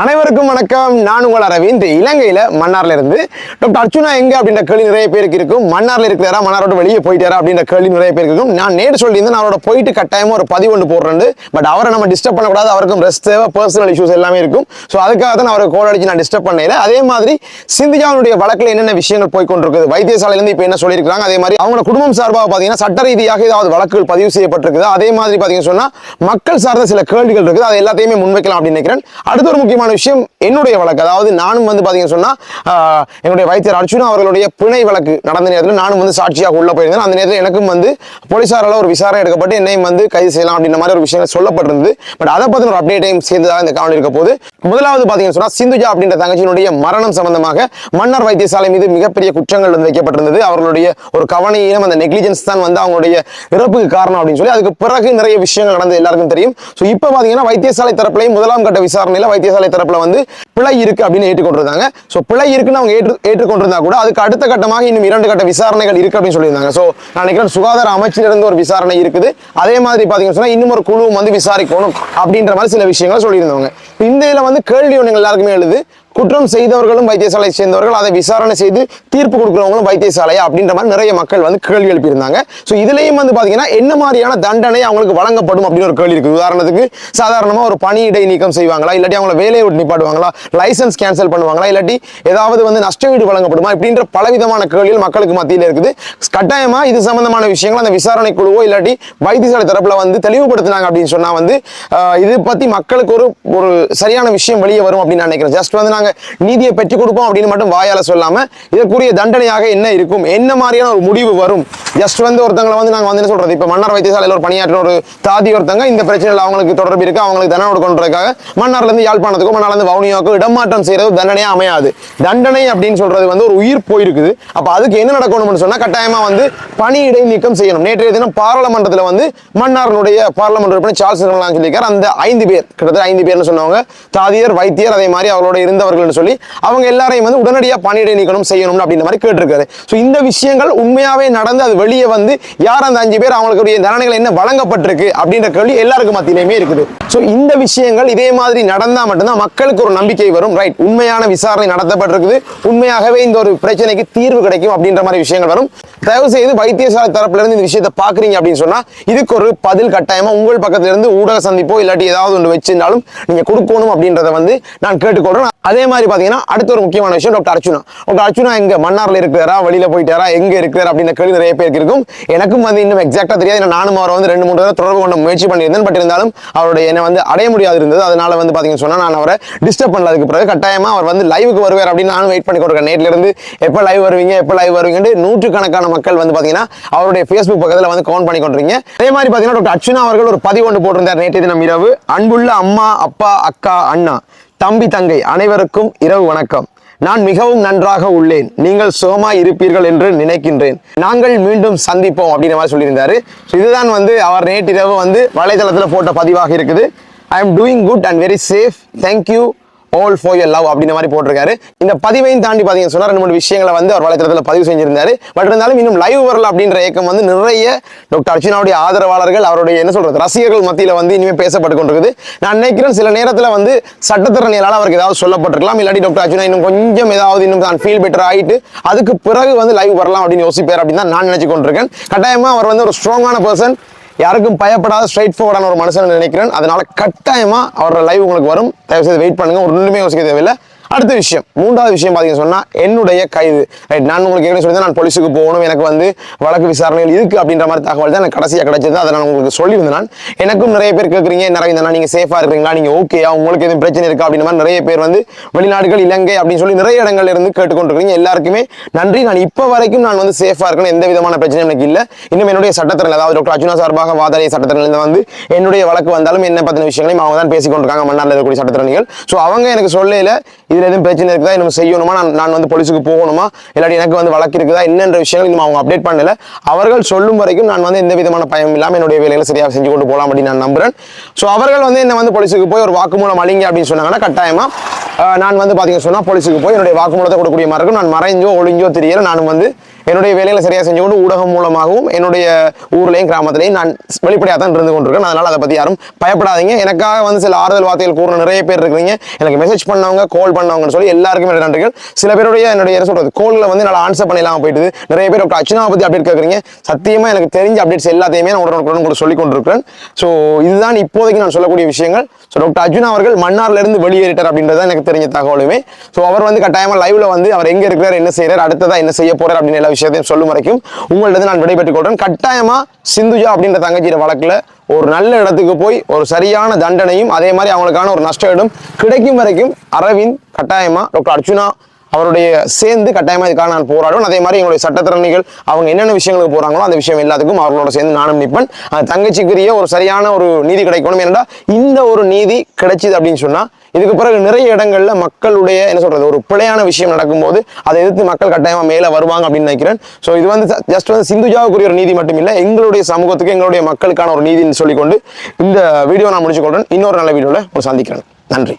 அனைவருக்கும் வணக்கம். நான் உங்கள் அரவிந்த். இலங்கையில மன்னார்ல இருந்து டாக்டர் அர்ச்சுனா எங்க அப்படின்ற கேள்வி நிறைய பேருக்கு இருக்கும். மன்னார்ல இருக்கிறாரா? மன்னாரோட வெளியே போயிட்டாரா? அப்படின்ற கேள்வி நிறைய பேருக்கு இருக்கும். நான் நேற்று சொல்லியிருந்தேன் நான் அவரோட போயிட்டு கட்டாயமா ஒரு பதிவு ஒன்று போடுறேன் பட் அவரை நம்ம டிஸ்டர்ப் பண்ணக்கூடாது. அவருக்கும் ரெஸ்ட் தேவை. பர்சனல் இஷ்யூஸ் எல்லாமே இருக்கும். ஸோ அதுக்காக தான் அவரை கோல் அடிச்சு நான் டிஸ்டர்ப் பண்ணல. அதே மாதிரி சிந்தியாவுடைய வழக்கில் என்னென்ன விஷயங்கள் போய் கொண்டிருக்குது வைத்தியசாலையிலேருந்து இப்போ என்ன சொல்லியிருக்காங்க அதே மாதிரி அவங்களோட குடும்பம் சார்பாக பார்த்தீங்கன்னா சட்ட ரீதியாக ஏதாவது வழக்குகள் பதிவு செய்யப்பட்டிருக்குது? அதே மாதிரி பார்த்தீங்கன்னு சொன்னால் மக்கள் சார்ந்த சில கேள்விகள் இருக்குது. அது எல்லாத்தையுமே முன்வைக்கலாம் அப்படின்னு நினைக்கிறேன். அடுத்த ஒரு முக்கியமான முக்கியமான விஷயம் என்னுடைய வழக்கு. அதாவது நானும் வந்து பார்த்தீங்கன்னு சொன்னால் என்னுடைய வைத்தியர் அர்ஜுனா அவர்களுடைய பிணை வழக்கு நடந்த நேரத்தில் நானும் வந்து சாட்சியாக உள்ளே போயிருந்தேன். அந்த நேரத்தில் எனக்கும் வந்து போலீஸாரால் ஒரு விசாரணை எடுக்கப்பட்டு என்னையும் வந்து கைது செய்யலாம் அப்படின்ற மாதிரி ஒரு விஷயங்கள் சொல்லப்பட்டிருந்தது. பட் அதை பற்றின ஒரு அப்டேட்டையும் சேர்ந்ததாக இந்த காணொலி இருக்க போது முதலாவது பார்த்தீங்கன்னு சொன்னால் சிந்துஜா அப்படின்ற தங்கச்சியினுடைய மரணம் சம்பந்தமாக மன்னர் வைத்தியசாலை மீது மிகப்பெரிய குற்றங்கள் வந்து வைக்கப்பட்டிருந்தது. அவர்களுடைய ஒரு கவனையினம் அந்த நெக்லிஜென்ஸ் தான் வந்து அவங்களுடைய இறப்புக்கு காரணம் அப்படின்னு சொல்லி அதுக்கு பிறகு நிறைய விஷயங்கள் நடந்தது எல்லாருக்கும் தெரியும். ஸோ இப்போ பார்த்தீங்கன்னா வைத்தியசாலை தரப்புலையும் முதலாம் கட்ட விசாரணையில் வைத்தியசாலை தரப்புல வந்து பிழை இருக்கு அப்படின்னு ஏற்றுக்கொண்டிருந்தாங்க. ஸோ பிழை இருக்குன்னு அவங்க ஏற்று ஏற்றுக்கொண்டிருந்தா கூட அதுக்கு அடுத்த கட்டமாக இன்னும் இரண்டு கட்ட விசாரணைகள் இருக்கு அப்படின்னு சொல்லியிருந்தாங்க. ஸோ நான் நினைக்கிறேன் சுகாதார அமைச்சிலிருந்து ஒரு விசாரணை இருக்குது. அதே மாதிரி பார்த்தீங்கன்னு சொன்னா இன்னும் ஒரு குழு வந்து விசாரிக்கணும் அப்படின்ற மாதிரி சில விஷயங்களை சொல்லியிருந்தாங்க இந்த இதில் வந்து கேள்வி ஒன்று எல்லாருக்குமே எழுது. குற்றம் செய்தவர்களும் வைத்தியசாலையை சேர்ந்தவர்கள் அதை விசாரணை செய்து தீர்ப்பு கொடுக்குறவங்களும் வைத்தியசாலையா அப்படின்ற மாதிரி நிறைய மக்கள் வந்து கேள்வி எழுப்பியிருந்தாங்க. ஸோ இதுலேயும் வந்து பார்த்தீங்கன்னா என்ன மாதிரியான தண்டனை அவங்களுக்கு வழங்கப்படும் அப்படின்னு ஒரு கேள்வி இருக்குது உதாரணத்துக்கு சாதாரணமாக ஒரு பணியிடை நீக்கம் செய்வாங்களா? இல்லாட்டி அவங்கள வேலையை விட்டு நிப்பாடுவாங்களா லைசன்ஸ் கேன்சல் பண்ணுவாங்களா? இல்லாட்டி ஏதாவது வந்து நஷ்டஈடு வழங்கப்படுமா? இப்படின்ற பலவிதமான கேள்விகள் மக்களுக்கு மத்தியில் இருக்குது. கட்டாயமா இது சம்பந்தமான விஷயங்கள் அந்த விசாரணை குழுவோ இல்லாட்டி வைத்தியசாலை தரப்புல வந்து தெளிவுபடுத்தினாங்க அப்படின்னு சொன்னா வந்து இது பத்தி மக்களுக்கு ஒரு ஒரு சரியான விஷயம் வெளியே வரும் அப்படின்னு நினைக்கிறேன். ஜஸ்ட் வந்து நாங்க நீதியை பெற்றுக் கொடுப்போம் அப்படின்னு மட்டும் வாயால சொல்லாம இதற்குரிய தண்டனையாக என்ன இருக்கும்? என்ன மாதிரியான ஒரு முடிவு வரும்? ஜஸ்ட் வந்து ஒருத்தங்களை வந்து நாங்கள் வந்து என்ன சொல்றது? இப்ப மன்னார் வைத்தியசாலையில் ஒரு பணியாற்ற ஒரு தாதி ஒருத்தங்க இந்த பிரச்சனையில் அவங்களுக்கு தொடர்பு இருக்கு. அவங்களுக்கு தண்டனை கொடுக்கறதுக்காக மன்னார்ல இருந்து யாழ்ப்பாணத்துக்கோ மன்னார்ல இருந்து வவுனியாவுக்கோ இடமாற்றம் செய்யறது தண்டனையா அமையாது. தண்டனை அப்படின்னு சொல்றது வந்து ஒரு உயிர் போயிருக்குது. அப்ப அதுக்கு என்ன நடக்கணும்னு சொன்னா கட்டாயமா வந்து பணியிடை நீக்கம் செய்யணும். நேற்றைய தினம் பாராளுமன்றத்தில் வந்து மன்னாரனுடைய பாராளுமன்ற உறுப்பினர் சார்ஸ் நிர்மலா சொல்லியிருக்கார். அந்த ஐந்து பேர் கிட்டத்தட்ட ஐந்து பேர்னு சொன்னவங்க தாதியர் வைத்தியர் அதே மாதிரி அவரோட இருந்த இருந்தவர்கள்னு சொல்லி அவங்க எல்லாரையும் வந்து உடனடியாக பணியிடை நீக்கணும் செய்யணும் அப்படின்ற மாதிரி கேட்டிருக்காரு. ஸோ இந்த விஷயங்கள் உண்மையாகவே நடந்து அது வெளியே வந்து யார் அந்த அஞ்சு பேர் அவங்களுடைய தண்டனைகள் என்ன வழங்கப்பட்டிருக்கு அப்படின்ற கேள்வி எல்லாருக்கும் மத்தியிலையுமே இருக்குது. ஸோ இந்த விஷயங்கள் இதே மாதிரி நடந்தால் மட்டும்தான் மக்களுக்கு ஒரு நம்பிக்கை வரும். ரைட் உண்மையான விசாரணை நடத்தப்பட்டிருக்குது. உண்மையாகவே இந்த ஒரு பிரச்சனைக்கு தீர்வு கிடைக்கும் அப்படின்ற மாதிரி விஷயங்கள் வரும். தயவு செய்து வைத்தியசாலை தரப்புல இருந்து இந்த விஷயத்தை பாக்குறீங்க அப்படின்னு சொன்னா இதுக்கு ஒரு பதில் கட்டாயமா உங்கள் பக்கத்துல இருந்து ஊடக சந்திப்போ இல்லாட்டி ஏதாவது ஒன்று வச்சிருந்தாலும் நீங்க கொடுக்கணும் அப்படின்றத வந்து நான் கேட்டுக்கொள்றேன். அதே அதே மாதிரி பார்த்தீங்கன்னா அடுத்த ஒரு முக்கியமான விஷயம் டாக்டர் அர்ச்சுனா டாக்டர் அர்ச்சுனா எங்க மன்னார்ல இருக்கிறாரா வெளியில் போயிட்டாரா எங்க இருக்கிறார் அப்படின்ற கேள்வி நிறைய பேருக்கு இருக்கும். எனக்கும் வந்து இன்னும் எக்ஸாக்டா தெரியாது. நானும் அவரை வந்து ரெண்டு மூணு தடவை தொடர்பு கொண்ட முயற்சி பண்ணியிருந்தேன். பட் இருந்தாலும் அவருடைய என்னை வந்து அடைய முடியாது இருந்தது அதனால வந்து பாத்தீங்கன்னு சொன்னா நான் அவரை டிஸ்டர்ப் பண்ணதுக்கு பிறகு கட்டாயமா அவர் வந்து லைவுக்கு வருவார் அப்படின்னு நானும் வெயிட் பண்ணி கொடுக்குறேன் நேட்ல இருந்து எப்போ லைவ் வருவீங்க எப்போ லைவ் வருவீங்கன்னு நூற்றுக்கணக்கான மக்கள் வந்து பாத்தீங்கன்னா அவருடைய ஃபேஸ்புக் பக்கத்தில் வந்து கவுண்ட் பண்ணி கொண்டிருக்கீங்க. அதே மாதிரி பாத்தீங்கன்னா டாக்டர் அர்ச்சுனா அவர்கள் ஒரு பதிவு ஒன்று போட்டிருந்தார் நேற்று தினம் இரவு. அன்புள்ள அம்மா அப்பா அக்கா அண்ணா. தம்பி தங்கை அனைவருக்கும் இரவு வணக்கம். நான் மிகவும் நன்றாக உள்ளேன். நீங்கள் சுகமாய் இருப்பீர்கள் என்று நினைக்கின்றேன். நாங்கள் மீண்டும் சந்திப்போம் அப்படின்ற மாதிரி சொல்லியிருந்தாரு. இதுதான் வந்து அவர் நேற்றிரவு வந்து வலைதளத்தில் போட்ட பதிவாக இருக்குது. I am doing good and very safe thank you all for your love அப்படின்ற மாதிரி போட்டிருக்காரு. இந்த பதிவையும் தாண்டி பார்த்தீங்கன்னு சொன்னால் ரெண்டு மூணு விஷயங்களை வந்து அவர் வலைத்தளத்தில் பதிவு செஞ்சிருந்தாரு. பட் இருந்தாலும் இன்னும் லைவ் வரல அப்படின்ற இயக்கம் வந்து நிறைய டாக்டர் அர்ச்சனாவுடைய ஆதரவாளர்கள் அவருடைய என்ன சொல்றது ரசிகர்கள் மத்தியில் வந்து இனிமேல் பேசப்பட்டு கொண்டிருக்குது. நான் நினைக்கிறேன் சில நேரத்தில் வந்து சட்டத்திறனையால் அவருக்கு ஏதாவது சொல்லப்பட்டிருக்கலாம். இல்லாட்டி டாக்டர் அர்ச்சனா இன்னும் கொஞ்சம் ஏதாவது இன்னும் தான் ஃபீல் பெட்டர் ஆகிட்டு அதுக்கு பிறகு வந்து லைவ் வரலாம் அப்படின்னு யோசிப்பார் அப்படின்னு தான் நான் நினச்சி கொண்டிருக்கேன். கட்டாயமாக அவர் வந்து ஒரு ஸ்ட்ராங்கான பர்சன் யாருக்கும் பயப்படாத ஸ்ட்ரைட் ஃபார்வர்டான ஒரு மனுஷன் நினைக்கிறேன். அதனால கட்டாயமா அவரோட லைவ் உங்களுக்கு வரும். தயவு செய்து வெயிட் பண்ணுங்க. ஒரு ஒன்றுமே யோசிக்க தேவையில்லை. அடுத்த விஷயம் மூன்றாவது விஷயம் பார்த்தீங்கன்னு சொன்னால் என்னுடைய கைது. ரைட் நான் உங்களுக்கு ஏற்கனவே சொல்லி நான் போலீஸுக்கு போகணும் எனக்கு வந்து வழக்கு விசாரணைகள் இருக்கு அப்படின்ற மாதிரி தகவல் தான் எனக்கு கடைசியாக கிடைச்சது. அதை நான் உங்களுக்கு சொல்லியிருந்தேன் நான். எனக்கும் நிறைய பேர் கேட்குறீங்க நிறைய இந்த நீங்கள் சேஃபாக இருக்கிறீங்களா? நீங்கள் ஓகேயா உங்களுக்கு எதுவும் பிரச்சனை இருக்கா? அப்படின்ற மாதிரி நிறைய பேர் வந்து வெளிநாடுகள் இலங்கை அப்படின்னு சொல்லி நிறைய இடங்கள்ல இருந்து கேட்டுக்கொண்டிருக்கீங்க எல்லாருக்குமே நன்றி. நான் இப்போ வரைக்கும் நான் வந்து சேஃபாக இருக்கணும் எந்த விதமான பிரச்சனையும் எனக்கு இல்லை. இன்னும் என்னுடைய சட்டத்திறன் அதாவது டாக்டர் அர்ஜுனா சார்பாக வாதாடிய சட்டத்திறனில் வந்து என்னுடைய வழக்கு வந்தாலும் என்ன பற்றின விஷயங்களையும் அவங்க தான் பேசிக்கொண்டிருக்காங்க. மன்னாரில் இருக்கக்கூடிய சட்டத்திறனிகள். ஸோ அவங்க எனக்கு சொல்லல இதில் எதுவும் பிரச்சனை இருக்குதா? இன்னும் செய்யணுமா? நான் நான் வந்து போலீஸுக்கு போகணுமா? இல்லாட்டி எனக்கு வந்து வழக்கு இருக்குதா? என்னென்ற விஷயங்கள் இன்னும் அவங்க அப்டேட் பண்ணல. அவர்கள் சொல்லும் வரைக்கும் நான் வந்து எந்த விதமான பயம் இல்லாமல் என்னுடைய வேலைகளை சரியாக செஞ்சு கொண்டு போகலாம் அப்படின்னு நான் நம்புகிறேன் ஸோ அவர்கள் வந்து என்ன வந்து போலீஸுக்கு போய் ஒரு வாக்குமூலம் அழிங்க அப்படின்னு சொன்னாங்கன்னா கட்டாயமாக நான் வந்து பார்த்தீங்கன்னா சொன்னால் போலீஸுக்கு போய் என்னுடைய வாக்குமூலத்தை கொடுக்கக்கூடிய மாதிரி இருக்கும் நான் மறைஞ்சோ ஒளிஞ்சோ தெரியல. நான் வந்து என்னுடைய வேலைகளை சரியாக செஞ்சு கொண்டு ஊடகம் மூலமாகவும் என்னுடைய ஊர்லேயும் கிராமத்திலையும் நான் வெளிப்படையாக தான் இருந்து கொண்டிருக்கேன். அதனால் அதை பற்றி யாரும் பயப்படாதீங்க. எனக்காக வந்து சில ஆறுதல் வார்த்தைகள் கூற நிறைய பேர் இருக்கிறீங்க. எனக்கு மெசேஜ் பண்ணவங்க கால் பண்ணவங்கன்னு சொல்லி எல்லாருக்குமே நன்றிகள். சில பேருடைய என்னுடைய என்ன கோல்களை வந்து என்னால் ஆன்சர் பண்ணிடலாம் போயிட்டு நிறைய பேர் டாக்டர் அர்ச்சனாவை பற்றி அப்டேட் கேட்குறீங்க சத்தியமாக எனக்கு தெரிஞ்ச அப்டேட்ஸ் எல்லாத்தையுமே நான் உடனுக்குடன் உங்களுக்கு சொல்லிக் கொண்டிருக்கிறேன். ஸோ இதுதான் இப்போதைக்கு நான் சொல்லக்கூடிய விஷயங்கள். ஸோ டாக்டர் அர்ஜுனா அவர்கள் மன்னார்லேருந்து வெளியேறிட்டார் அப்படின்றது தான் எனக்கு தெரிஞ்ச தகவலுமே. ஸோ அவர் வந்து கட்டாயமாக லைவில் வந்து அவர் எங்கே இருக்கிறார் என்ன செய்கிறார் அடுத்ததான் என்ன செய்ய போறார் அப்படின்னு எல்லா விஷயத்தையும் சொல்லும் வரைக்கும் உங்கள்ட்ட நான் விடைபெற்றுக் கொள்கிறேன் கட்டாயமா சிந்துஜா அப்படின்ற தங்கச்சியோட வழக்குல ஒரு நல்ல இடத்துக்கு போய் ஒரு சரியான தண்டனையும் அதே மாதிரி அவங்களுக்கான ஒரு நஷ்டம் கிடைக்கும் வரைக்கும் அரவிந்த் கட்டாயமா டாக்டர் அர்ஜுனா அவருடைய சேர்ந்து கட்டாயமா இதுக்காக நான் போராடுவேன். அதே மாதிரி எங்களுடைய சட்டத்திறனிகள் அவங்க என்னென்ன விஷயங்களுக்கு போகிறாங்களோ அந்த விஷயம் எல்லாத்துக்கும் அவர்களோட சேர்ந்து நானும் நிற்பேன். அந்த தங்கச்சிக்குரிய ஒரு சரியான ஒரு நீதி கிடைக்கணும். ஏன்னா இந்த ஒரு நீதி கிடைச்சிது அப்படின்னு சொன்னால் இதுக்கு பிறகு நிறைய இடங்கள்ல மக்களுடைய என்ன சொல்றது ஒரு பிழையான விஷயம் நடக்கும்போது அதை எதிர்த்து மக்கள் கட்டாயமா மேலே வருவாங்க அப்படின்னு நினைக்கிறேன். ஸோ இது வந்து ஜஸ்ட் வந்து சிந்துஜாவுக்குரிய ஒரு நீதி மட்டும் இல்லை எங்களுடைய சமூகத்துக்கு எங்களுடைய மக்களுக்கான ஒரு நீதின்னு சொல்லிக்கொண்டு இந்த வீடியோ நான் முடிச்சுக்கொள்றேன் இன்னொரு நல்ல வீடியோவில் ஒரு சந்திக்கிறேன். நன்றி.